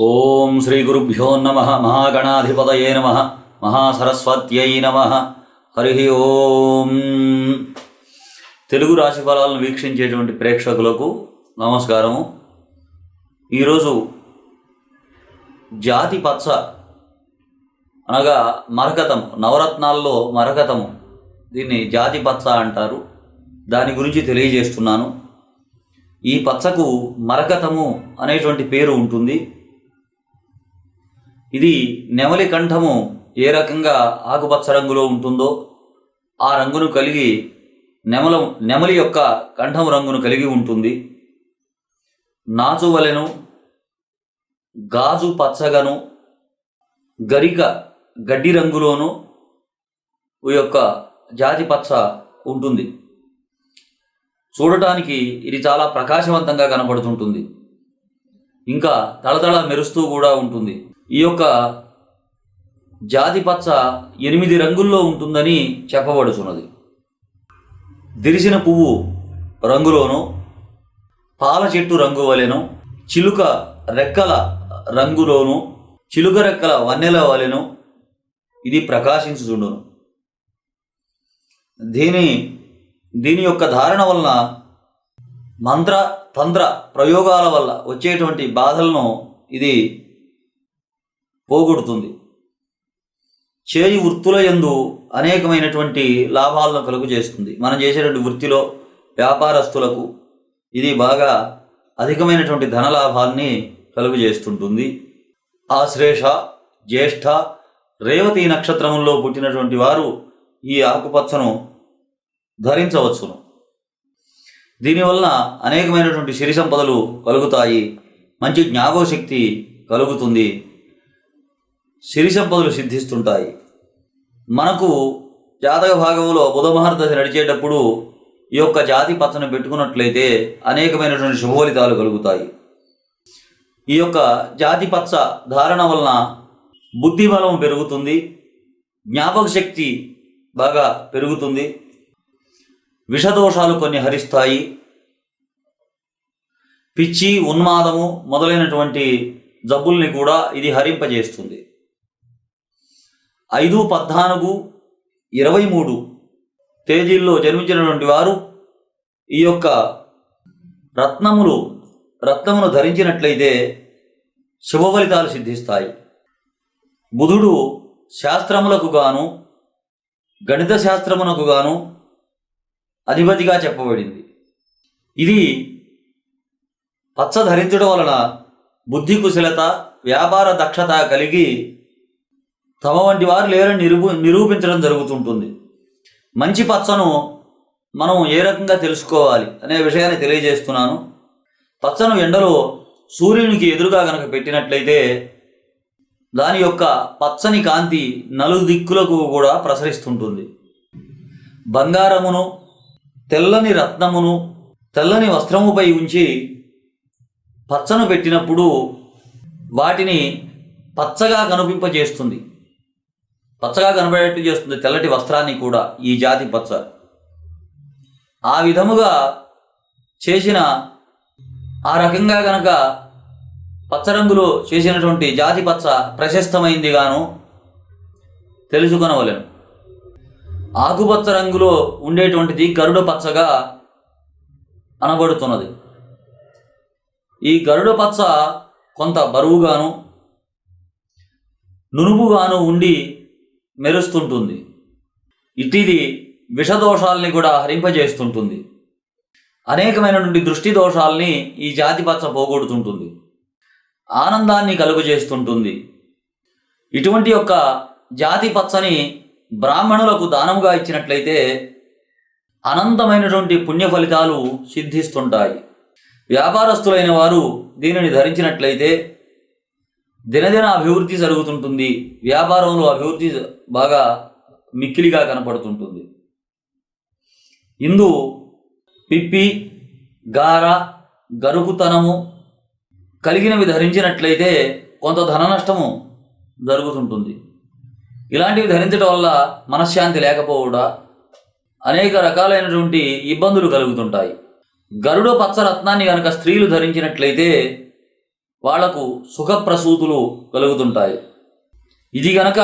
ఓం శ్రీ గురుభ్యో నమ మహాగణాధిపతయే నమ మహాసరస్వత్యై నమ హరి ఓం. తెలుగు రాశి ఫలాలను వీక్షించేటువంటి ప్రేక్షకులకు నమస్కారము. ఈరోజు జాతి పచ్చ అనగా మరకతము నవరత్నాల్లో మరకతము. దీన్ని జాతి పచ్చ అంటారు. దాని గురించి తెలియజేస్తున్నాను. ఈ పచ్చకు మరకతము అనేటువంటి పేరు ఉంటుంది. ఇది నెమలి కంఠము ఏ రకంగా ఆకుపచ్చ రంగులో ఉంటుందో ఆ రంగును కలిగి నెమల నెమలి యొక్క కంఠం రంగును కలిగి ఉంటుంది. నాచువలెను గాజు పచ్చగను గరిక గడ్డి రంగులోను ఈ యొక్క జాతి పచ్చ ఉంటుంది. చూడటానికి ఇది చాలా ప్రకాశవంతంగా కనబడుతుంటుంది ఇంకా తళతళ మెరుస్తూ కూడా ఉంటుంది. ఈ యొక్క జాతి పచ్చ ఎనిమిది రంగుల్లో ఉంటుందని చెప్పబడుచున్నది. దిరిసిన పువ్వు రంగులోను పాల చెట్టు రంగు వలెను చిలుక రెక్కల రంగులోను చిలుక రెక్కల వన్నెల వలెను ఇది ప్రకాశించుచుండును. దీని దీని యొక్క ధారణ వలన మంత్ర తంత్ర ప్రయోగాల వల్ల వచ్చేటువంటి బాధలను ఇది పోగొడుతుంది. చేయి వృత్తుల యందు అనేకమైనటువంటి లాభాలను కలుగు చేస్తుంది. మనం చేసేటువంటి వృత్తిలో వ్యాపారస్తులకు ఇది బాగా అధికమైనటువంటి ధన లాభాల్ని కలుగు చేస్తుంటుంది. ఆశ్లేష జ్యేష్ఠ రేవతి నక్షత్రముల్లో పుట్టినటువంటి వారు ఈ ఆకుపచ్చను ధరించవచ్చును. దీనివలన అనేకమైనటువంటి సిరి సంపదలు కలుగుతాయి. మంచి జ్ఞాపకశక్తి కలుగుతుంది. సిరి సంపదలు సిద్ధిస్తుంటాయి. మనకు జాతక భాగంలో బుధమహర్దశ నడిచేటప్పుడు ఈ యొక్క జాతి పచ్చను పెట్టుకున్నట్లయితే అనేకమైనటువంటి శుభ ఫలితాలు కలుగుతాయి. ఈ యొక్క జాతి పచ్చ ధారణ వలన బుద్ధి బలం పెరుగుతుంది. జ్ఞాపక శక్తి బాగా పెరుగుతుంది. విషదోషాలు కొన్ని హరిస్తాయి. పిచ్చి ఉన్మాదము మొదలైనటువంటి జబ్బుల్ని కూడా ఇది హరింపజేస్తుంది. ఐదు పద్నాలుగు ఇరవై మూడు తేదీల్లో జన్మించినటువంటి వారు ఈ యొక్క రత్నములు రత్నమును ధరించినట్లయితే శుభ ఫలితాలు సిద్ధిస్తాయి. బుధుడు శాస్త్రములకు గాను గణిత శాస్త్రమునకు గాను అధిపతిగా చెప్పబడింది. ఇది పచ్చ ధరించడం వలన బుద్ధి కుశలత వ్యాపార దక్షత కలిగి తమ వంటి వారు లేరని నిరూ నిరూపించడం జరుగుతుంటుంది. మంచి పచ్చను మనం ఏ రకంగా తెలుసుకోవాలి అనే విషయాన్ని తెలియజేస్తున్నాను. పచ్చను ఎండలో సూర్యునికి ఎదురుగా గనక పెట్టినట్లయితే దాని యొక్క పచ్చని కాంతి నలు దిక్కులకు కూడా ప్రసరిస్తుంటుంది. బంగారమును తెల్లని రత్నమును తెల్లని వస్త్రముపై ఉంచి పచ్చను పెట్టినప్పుడు వాటిని పచ్చగా కనిపింపజేస్తుంది. పచ్చగా కనబడేట్టు చేస్తుంది తెల్లటి వస్త్రాన్ని కూడా ఈ జాతి పచ్చ. ఆ విధముగా చేసిన ఆ రకంగా గనక పచ్చ రంగులో చేసినటువంటి జాతి పచ్చ ప్రశస్తమైంది గాను తెలుసుకొనవలెను. ఆకుపచ్చ రంగులో ఉండేటువంటిది గరుడ పచ్చగా అనబడుతున్నది. ఈ గరుడ పచ్చ కొంత బరువుగాను నునుపుగాను ఉండి మెరుస్తుంటుంది. ఇటిది విషదోషాల్ని కూడా హరింపజేస్తుంటుంది. అనేకమైనటువంటి దృష్టి దోషాల్ని ఈ జాతి పచ్చ పోగొడుతుంటుంది. ఆనందాన్ని కలుగజేస్తుంటుంది. ఇటువంటి యొక్క జాతి పచ్చని బ్రాహ్మణులకు దానముగా ఇచ్చినట్లయితే అనంతమైనటువంటి పుణ్య ఫలితాలు సిద్ధిస్తుంటాయి. వ్యాపారస్తులైన వారు దీనిని ధరించినట్లయితే దినదిన అభివృద్ధి జరుగుతుంటుంది. వ్యాపారంలో అభివృద్ధి బాగా మిక్కిలిగా కనపడుతుంటుంది. ఇందు పిప్పి గార గరుకుతనము కలిగినవి ధరించినట్లయితే కొంత ధన నష్టము జరుగుతుంటుంది. ఇలాంటివి ధరించడం వల్ల మనశ్శాంతి లేకపోవడా అనేక రకాలైనటువంటి ఇబ్బందులు కలుగుతుంటాయి. గరుడ పచ్చ రత్నాన్ని కనుక స్త్రీలు ధరించినట్లయితే వాళ్ళకు సుఖప్రసూతులు కలుగుతుంటాయి. ఇది గనక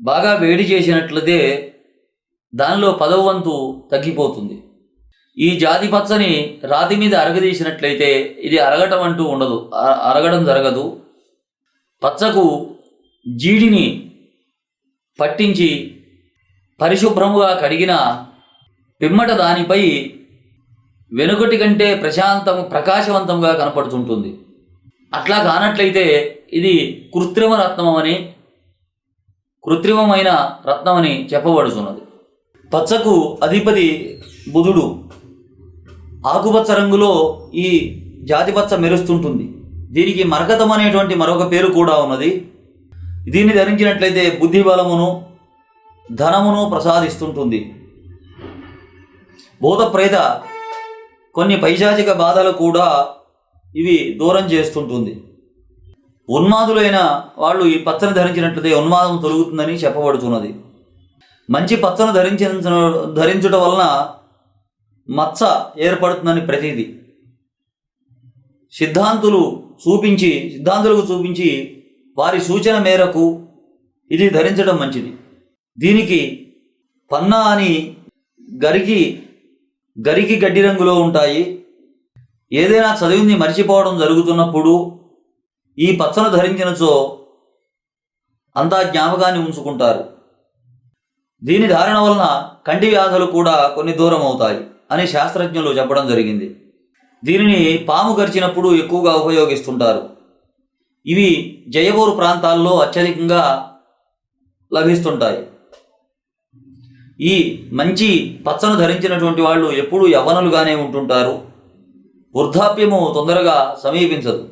బాగా వేడి చేసినట్లయితే దానిలో పదవ వంతు తగ్గిపోతుంది. ఈ జాతి పచ్చని రాతి మీద అరగదీసినట్లయితే ఇది అరగటం అంటూ ఉండదు. అరగడం జరగదు. పచ్చకు జీడిని పట్టించి పరిశుభ్రముగా కడిగిన పిమ్మట దానిపై వెనుకటి కంటే ప్రశాంతం ప్రకాశవంతంగా కనపడుతుంటుంది. అట్లా కానట్లయితే ఇది కృత్రిమ రత్నమని కృత్రిమమైన రత్నమని చెప్పబడుతున్నది పచ్చకు అధిపతి బుధుడు ఆకుపచ్చ రంగులో ఈ జాతిపచ్చ మెరుస్తుంటుంది. దీనికి మరకతం అనేటువంటి మరొక పేరు కూడా ఉన్నది. దీన్ని ధరించినట్లయితే బుద్ధి బలమును ధనమును ప్రసాదిస్తుంటుంది. భూత ప్రేత కొన్ని పైశాచిక బాధలు కూడా ఇవి దూరం చేస్తుంటుంది. ఉన్మాదులైన వాళ్ళు ఈ పచ్చని ధరించినట్లయితే ఉన్మాదం తొలుగుతుందని చెప్పబడుతున్నది. మంచి పచ్చను ధరించిన ధరించుట వలన మచ్చ ఏర్పడుతుందని ప్రతీది. సిద్ధాంతులు చూపించి సిద్ధాంతులకు చూపించి వారి సూచన మేరకు ఇది ధరించడం మంచిది. దీనికి పన్నా అని గరికి గరికి గడ్డి రంగులో ఉంటాయి. ఏదైనా చదివింది మర్చిపోవడం జరుగుతున్నప్పుడు ఈ పచ్చను ధరించినచో అంతా జ్ఞాపకాన్ని ఉంచుకుంటారు. దీని ధారణ వలన కంటి వ్యాధులు కూడా కొన్ని దూరం అవుతాయి అని శాస్త్రజ్ఞులు చెప్పడం జరిగింది. దీనిని పాము గరిచినప్పుడు ఎక్కువగా ఉపయోగిస్తుంటారు. ఇవి జయపూర్ ప్రాంతాల్లో అత్యధికంగా లభిస్తుంటాయి. ఈ మంచి పచ్చను ధరించినటువంటి వాళ్ళు ఎప్పుడూ యవ్వనులుగానే ఉంటుంటారు. వృద్ధాప్యము తొందరగా సమీపించదు.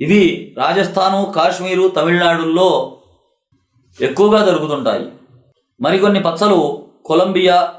ఇవి రాజస్థాను కాశ్మీరు తమిళనాడుల్లో ఎక్కువగా దొరుకుతుంటాయి. మరికొన్ని పచ్చలు Colombia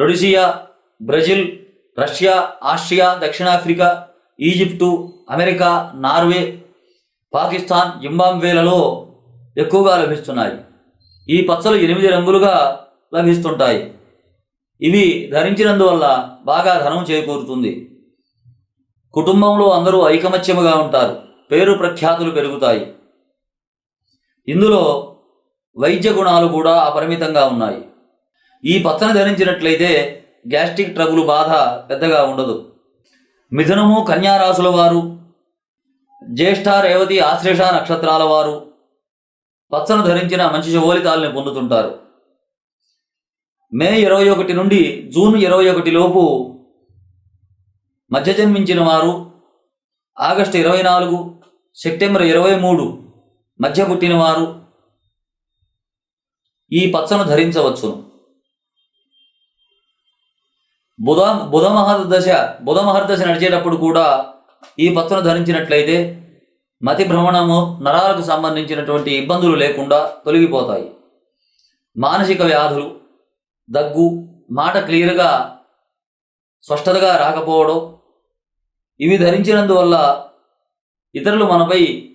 Rhodesia Brazil Russia Austria దక్షిణాఫ్రికా ఈజిప్టు అమెరికా నార్వే పాకిస్తాన్ జింబాబ్వేలలో ఎక్కువగా లభిస్తున్నాయి. ఈ పచ్చలు ఎనిమిది రంగులుగా లభిస్తుంటాయి. ఇవి ధరించినందువల్ల బాగా ధనం చేకూరుతుంది. కుటుంబంలో అందరూ ఐకమత్యముగా ఉంటారు. పేరు ప్రఖ్యాతులు పెరుగుతాయి. ఇందులో వైద్య గుణాలు కూడా అపరిమితంగా ఉన్నాయి. ఈ పచ్చని ధరించినట్లయితే గ్యాస్ట్రిక్ ట్రబుల్ బాధ పెద్దగా ఉండదు. మిథునము కన్యారాశుల వారు జ్యేష్ఠ రేవతి ఆశ్లేష నక్షత్రాల వారు పచ్చను ధరించిన మంచి శుభోలితాలని పొందుతుంటారు. మే ఇరవై ఒకటి నుండి జూన్ ఇరవై ఒకటి లోపు మధ్య జన్మించిన వారు ఆగస్టు ఇరవై నాలుగు సెప్టెంబర్ ఇరవై మూడు మధ్య పుట్టిన వారు ఈ పచ్చను ధరించవచ్చును. బుధ బుధ మహర్దశ బుధ మహర్దశ నడిచేటప్పుడు కూడా ఈ పచ్చను ధరించినట్లయితే మతి భ్రమణము నరాలకు సంబంధించినటువంటి ఇబ్బందులు లేకుండా తొలగిపోతాయి. మానసిక వ్యాధులు దగ్గు మాట క్లియర్గా స్పష్టతగా రాకపోవడం ఇవి ధరించినందువల్ల ఇతరులు మనపై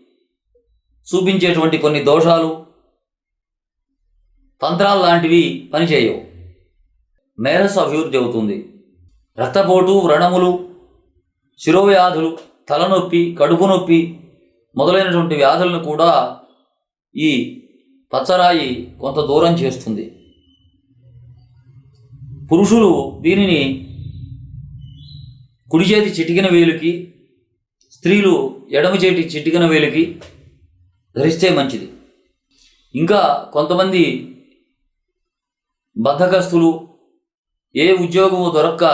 చూపించేటువంటి కొన్ని దోషాలు తంత్రాలు లాంటివి పనిచేయవు. మేధస్సు అభివృద్ధి అవుతుంది. రక్తపోటు వ్రణములు శిరోవ్యాధులు తలనొప్పి కడుపు నొప్పి మొదలైనటువంటి వ్యాధులను కూడా ఈ పచ్చరాయి కొంత దూరం చేస్తుంది. పురుషులు దీనిని కుడి చేతి చిటికిన వేలుకి స్త్రీలు ఎడమ చేతి చిటికిన వేలుకి ధరిస్తే మంచిది. ఇంకా కొంతమంది బద్ధకస్తులు ఏ ఉద్యోగము దొరక్క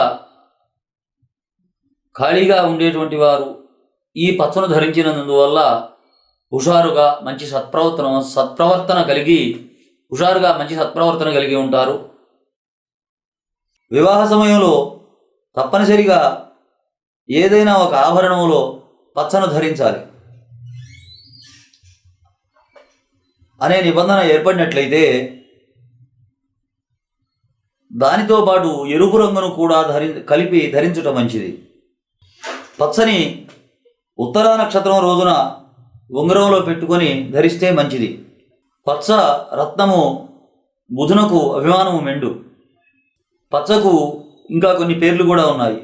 ఖాళీగా ఉండేటువంటి వారు ఈ పచ్చను ధరించినందువల్ల హుషారుగా మంచి సత్ప్రవర్తన సత్ప్రవర్తన కలిగి హుషారుగా మంచి సత్ప్రవర్తన కలిగి ఉంటారు. వివాహ సమయంలో తప్పనిసరిగా ఏదైనా ఒక ఆభరణంలో పచ్చను ధరించాలి. అనే నిబంధన ఏర్పడినట్లయితే దానితో పాటు ఎరుపు రంగును కూడా ధరి కలిపి ధరించటం మంచిది. పచ్చని ఉత్తరా నక్షత్రం రోజున ఉంగరంలో పెట్టుకొని ధరిస్తే మంచిది. పచ్చ రత్నము బుధునకు అభిమానము మెండు. పచ్చకు ఇంకా కొన్ని పేర్లు కూడా ఉన్నాయి.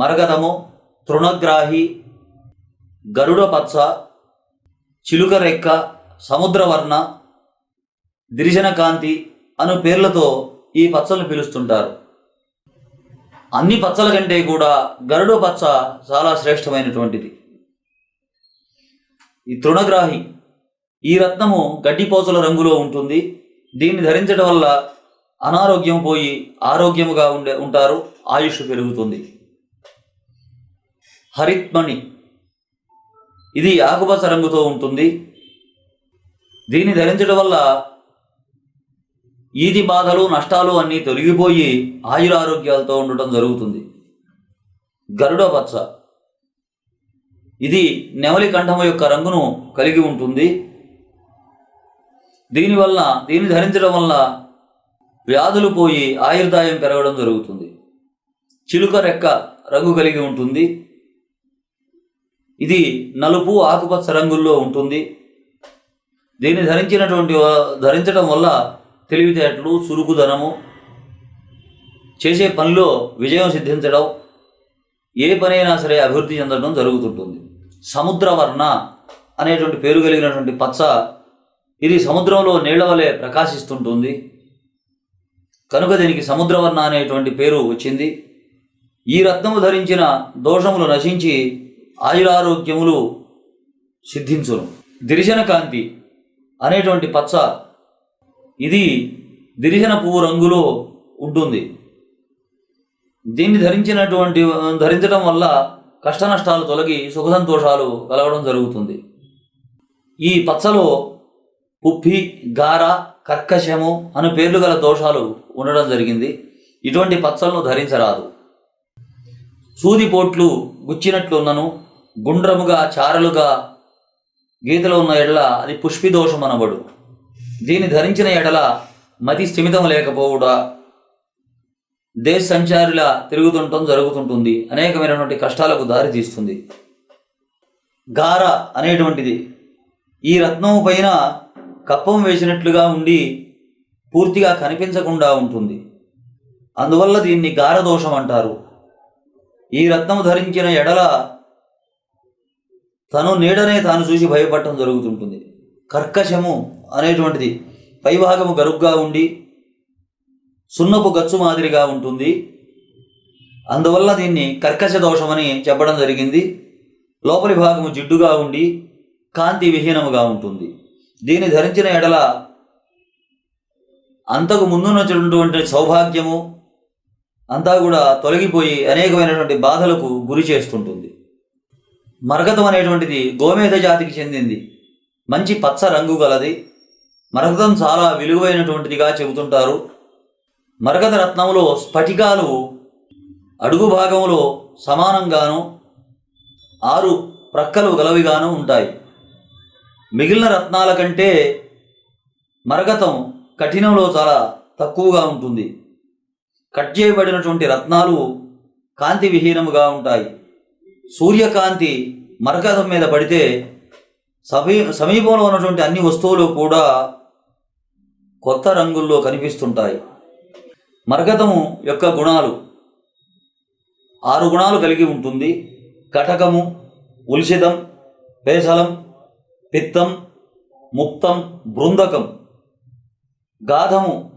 మరగతము తృణగ్రాహి గరుడ పచ్చ చిలుక రెక్క సముద్రవర్ణ గిరిజన కాంతి అను పేర్లతో ఈ పచ్చలను పిలుస్తుంటారు. అన్ని పచ్చల కంటే కూడా గరుడ పచ్చ చాలా శ్రేష్టమైనటువంటిది. ఈ తృణగ్రాహి ఈ రత్నము గడ్డిపోచల రంగులో ఉంటుంది. దీన్ని ధరించడం వల్ల అనారోగ్యం పోయి ఆరోగ్యముగా ఉండే ఉంటారు ఆయుష్ పెరుగుతుంది. హరిత్మణి ఇది ఆకుపచ్చ రంగుతో ఉంటుంది. దీన్ని ధరించడం వల్ల ఈది బాధలు నష్టాలు అన్నీ తొలగిపోయి ఆయురారోగ్యాలతో ఉండటం జరుగుతుంది. గరుడ పచ్చ ఇది నెమలి కంఠము యొక్క రంగును కలిగి ఉంటుంది. దీనివల్ల దీన్ని ధరించడం వల్ల వ్యాధులు పోయి ఆయుర్దాయం పెరగడం జరుగుతుంది. చిలుక రెక్క రంగు కలిగి ఉంటుంది. ఇది నలుపు ఆకుపచ్చ రంగుల్లో ఉంటుంది. దీన్ని ధరించినటువంటి ధరించడం వల్ల తెలివితేటలు చురుకుదనము చేసే పనిలో విజయం సిద్ధించడం ఏ పనైనా సరే అభివృద్ధి చెందడం జరుగుతుంటుంది. సముద్రవర్ణ అనేటువంటి పేరు కలిగినటువంటి పచ్చ ఇది సముద్రంలో నీళ్ళ వలె ప్రకాశిస్తుంటుంది. కనుక దీనికి సముద్రవర్ణ అనేటువంటి పేరు వచ్చింది. ఈ రత్నము ధరించిన దోషములు నశించి ఆయురారోగ్యములు సిద్ధించును. దిరిశన కాంతి అనేటువంటి పచ్చ ఇది దిరిశన పువ్వు రంగులో ఉంటుంది. దీన్ని ధరించినటువంటి ధరించడం వల్ల కష్టనష్టాలు తొలగి సుఖ సంతోషాలు కలగడం జరుగుతుంది. ఈ పచ్చలో ఉప్పి గార కర్కశము అను పేర్లు గల దోషాలు ఉండడం జరిగింది. ఇటువంటి పచ్చలను ధరించరాదు. సూదిపోట్లు గుచ్చినట్లున్నను గుండ్రముగా చారలుగా గీతలో ఉన్న ఎడల అది పుష్పి దోషం అనబడు. దీన్ని ధరించిన ఎడల మతి స్థిమితం లేకపోవుట దేశ సంచారుల తిరుగుతుండటం జరుగుతుంటుంది. అనేకమైనటువంటి కష్టాలకు దారి తీస్తుంది. గార అనేటువంటిది. ఈ రత్నం పైన కప్పం వేసినట్లుగా ఉండి పూర్తిగా కనిపించకుండా ఉంటుంది. అందువల్ల దీన్ని గారదోషం అంటారు. ఈ రత్నము ధరించిన ఎడల తను నీడనే తాను చూసి భయపడటం జరుగుతుంటుంది. కర్కశము అనేటువంటిది పైభాగము గరుగ్గా ఉండి సున్నపు గచ్చు మాదిరిగా ఉంటుంది. అందువల్ల దీన్ని కర్కశ దోషమని చెప్పడం జరిగింది. లోపలి భాగము జిడ్డుగా ఉండి కాంతి విహీనముగా ఉంటుంది. దీన్ని ధరించిన ఎడల అంతకు ముందున్నటువంటి సౌభాగ్యము అంతా కూడా తొలగిపోయి అనేకమైనటువంటి బాధలకు గురి చేస్తుంటుంది. మరకతం అనేటువంటిది గోమేధ జాతికి చెందింది. మంచి పచ్చ రంగు గలది. మరకతం చాలా విలువైనటువంటిదిగా చెబుతుంటారు. మరకత రత్నంలో స్ఫటికాలు అడుగు భాగంలో సమానంగాను ఆరు ప్రక్కలు గలవిగాను ఉంటాయి. మిగిలిన రత్నాల కంటే మరకతం కఠినంలో చాలా తక్కువగా ఉంటుంది. కట్ చేయబడినటువంటి రత్నాలు కాంతి విహీనముగా ఉంటాయి. సూర్యకాంతి మరకథం మీద పడితే సమీ సమీపంలో ఉన్నటువంటి అన్ని వస్తువులు కూడా కొత్త రంగుల్లో కనిపిస్తుంటాయి. మరకతము యొక్క గుణాలు. ఆరు గుణాలు కలిగి ఉంటుంది. కటకము ఉల్షితం పేసలం పిత్తం ముక్తం బృందకం. గాధము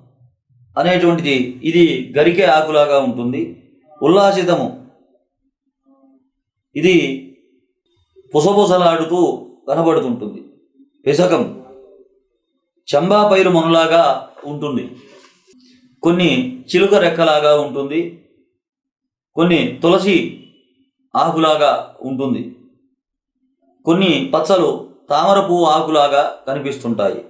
అనేటువంటిది ఇది గరికే ఆకులాగా ఉంటుంది ఉల్లాసితము. ఇది పుసపుసలాడుతూ కనబడుతుంటుంది. పిసకం చంబా పైరు మొనలాగా ఉంటుంది. కొన్ని చిలుక రెక్కలాగా ఉంటుంది. కొన్ని తులసి ఆకులాగా ఉంటుంది. కొన్ని పచ్చలు తామర పువ్వు ఆకులాగా కనిపిస్తుంటాయి.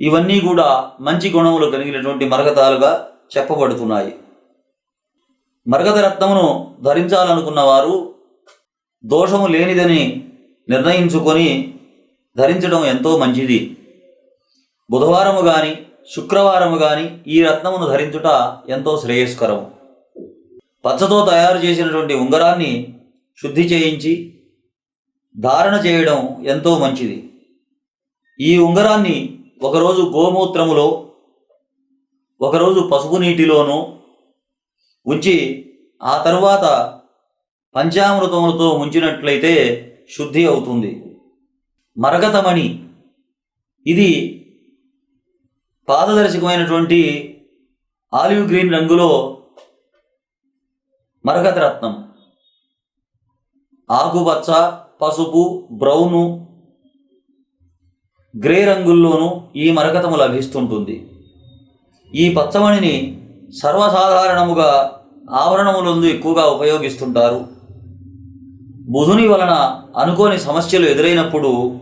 ఇవన్నీ కూడా మంచి గుణములు కలిగినటువంటి మరగతాలుగా చెప్పబడుతున్నాయి. మరగత రత్నమును ధరించాలనుకున్న వారు దోషము లేనిదని నిర్ణయించుకొని ధరించడం ఎంతో మంచిది. బుధవారము కానీ శుక్రవారము కానీ ఈ రత్నమును ధరించుట ఎంతో శ్రేయస్కరం పచ్చతో తయారు చేసినటువంటి ఉంగరాన్ని శుద్ధి చేయించి ధారణ చేయడం ఎంతో మంచిది. ఈ ఉంగరాన్ని ఒకరోజు గోమూత్రములో ఒకరోజు పసుపు నీటిలోనూ ఉంచి ఆ తర్వాత పంచామృతములతో ముంచినట్లయితే శుద్ధి అవుతుంది. మరగతమణి. ఇది పారదర్శకమైనటువంటి ఆలివ్ గ్రీన్ రంగులో మరకత రత్నం ఆకుపచ్చ పసుపు బ్రౌను గ్రే రంగుల్లోనూ ఈ మరకతము లభిస్తుంటుంది. ఈ పచ్చమణిని సర్వసాధారణముగా ఆభరణములందు ఎక్కువగా ఉపయోగిస్తుంటారు. బుధుని వలన అనుకోని సమస్యలు ఎదురైనప్పుడు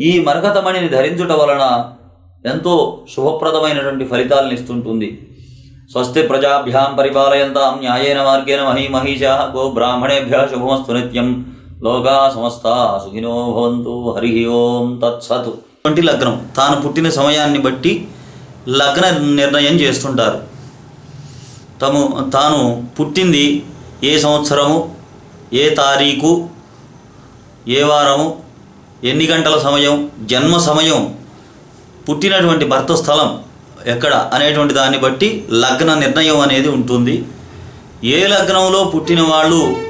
ఈ మరకతమణిని ధరించుట వలన ఎంతో శుభప్రదమైనటువంటి ఫలితాలను ఇస్తుంటుంది. స్వస్తి ప్రజాభ్యాం పరిపాలయంతాం న్యాయేన మార్గేణ మహీ మహిషా గో బ్రాహ్మణేభ్య శుభమస్తు నిత్యం. లోకా సమస్త సుఖినో భవంతు హరి ఓం తత్సత్. వంటి లగ్నం. తాను పుట్టిన సమయాన్ని బట్టి లగ్న నిర్ణయం చేస్తుంటారు. తము తాను పుట్టింది ఏ సంవత్సరము ఏ తారీఖు ఏ వారము ఎన్ని గంటల సమయం జన్మ సమయం పుట్టినటువంటి భర్త స్థలం ఎక్కడ అనేటువంటి దాన్ని బట్టి లగ్న నిర్ణయం అనేది ఉంటుంది. ఏ లగ్నంలో పుట్టిన వాళ్ళు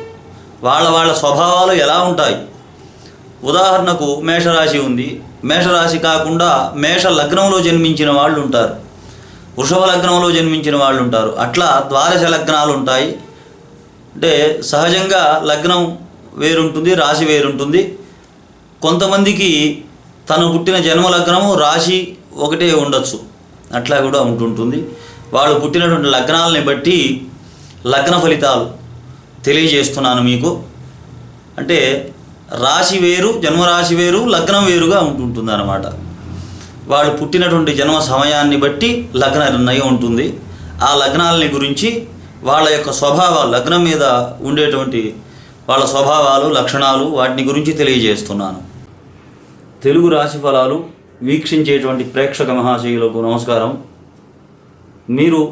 వాళ్ళ వాళ్ళ స్వభావాలు ఎలా ఉంటాయి? ఉదాహరణకు మేషరాశి ఉంది. మేషరాశి కాకుండా మేష లగ్నంలో జన్మించిన వాళ్ళు ఉంటారు. వృషభ లగ్నంలో జన్మించిన వాళ్ళు ఉంటారు. అట్లా ద్వాదశ లగ్నాలు ఉంటాయి. అంటే సహజంగా లగ్నం వేరుంటుంది రాశి వేరుంటుంది. కొంతమందికి తను పుట్టిన జన్మ లగ్నము రాశి ఒకటే ఉండొచ్చు. అట్లా కూడా ఉంటుంటుంది. వాళ్ళు పుట్టినటువంటి లగ్నాలని బట్టి లగ్న ఫలితాలు తెలియజేస్తున్నాను మీకు. అంటే రాశి వేరు జన్మరాశి వేరు లగ్నం వేరుగా ఉంటుంటుంది అన్నమాట వాళ్ళు పుట్టినటువంటి జన్మ సమయాన్ని బట్టి లగ్న నిర్ణయం ఉంటుంది. ఆ లగ్నాలని గురించి వాళ్ళ యొక్క స్వభావాలు లగ్నం మీద ఉండేటువంటి వాళ్ళ స్వభావాలు లక్షణాలు వాటిని గురించి తెలియజేస్తున్నాను. తెలుగు రాశి ఫలాలు వీక్షించేటువంటి ప్రేక్షక మహాశయులకు నమస్కారం. మీరు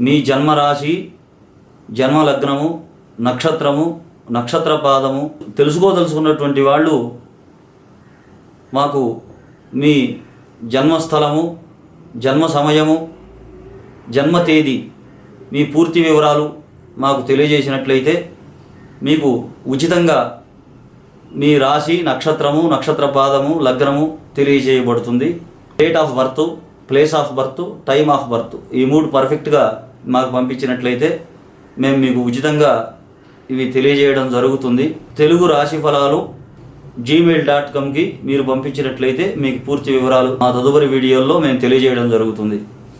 మీ జన్మరాశి జన్మ లగ్నము నక్షత్రము నక్షత్ర పాదము తెలుసుకోదలుచుకున్నటువంటి వాళ్ళు మాకు మీ జన్మస్థలము జన్మ సమయము జన్మ తేదీ మీ పూర్తి వివరాలు మాకు తెలియజేసినట్లయితే మీకు ఉచితంగా మీ రాశి నక్షత్రము నక్షత్ర పాదము లగ్నము తెలియజేయబడుతుంది. Date of birth place of birth time of birth ఈ మూడు పర్ఫెక్ట్గా మాకు పంపించినట్లయితే మేము మీకు ఉచితంగా ఇవి తెలియజేయడం జరుగుతుంది. తెలుగు రాశి ఫలాలు జీమెయిల్ డాట్ కామ్కి మీరు పంపించినట్లయితే మీకు పూర్తి వివరాలు మా తదుపరి వీడియోల్లో మేము తెలియజేయడం జరుగుతుంది.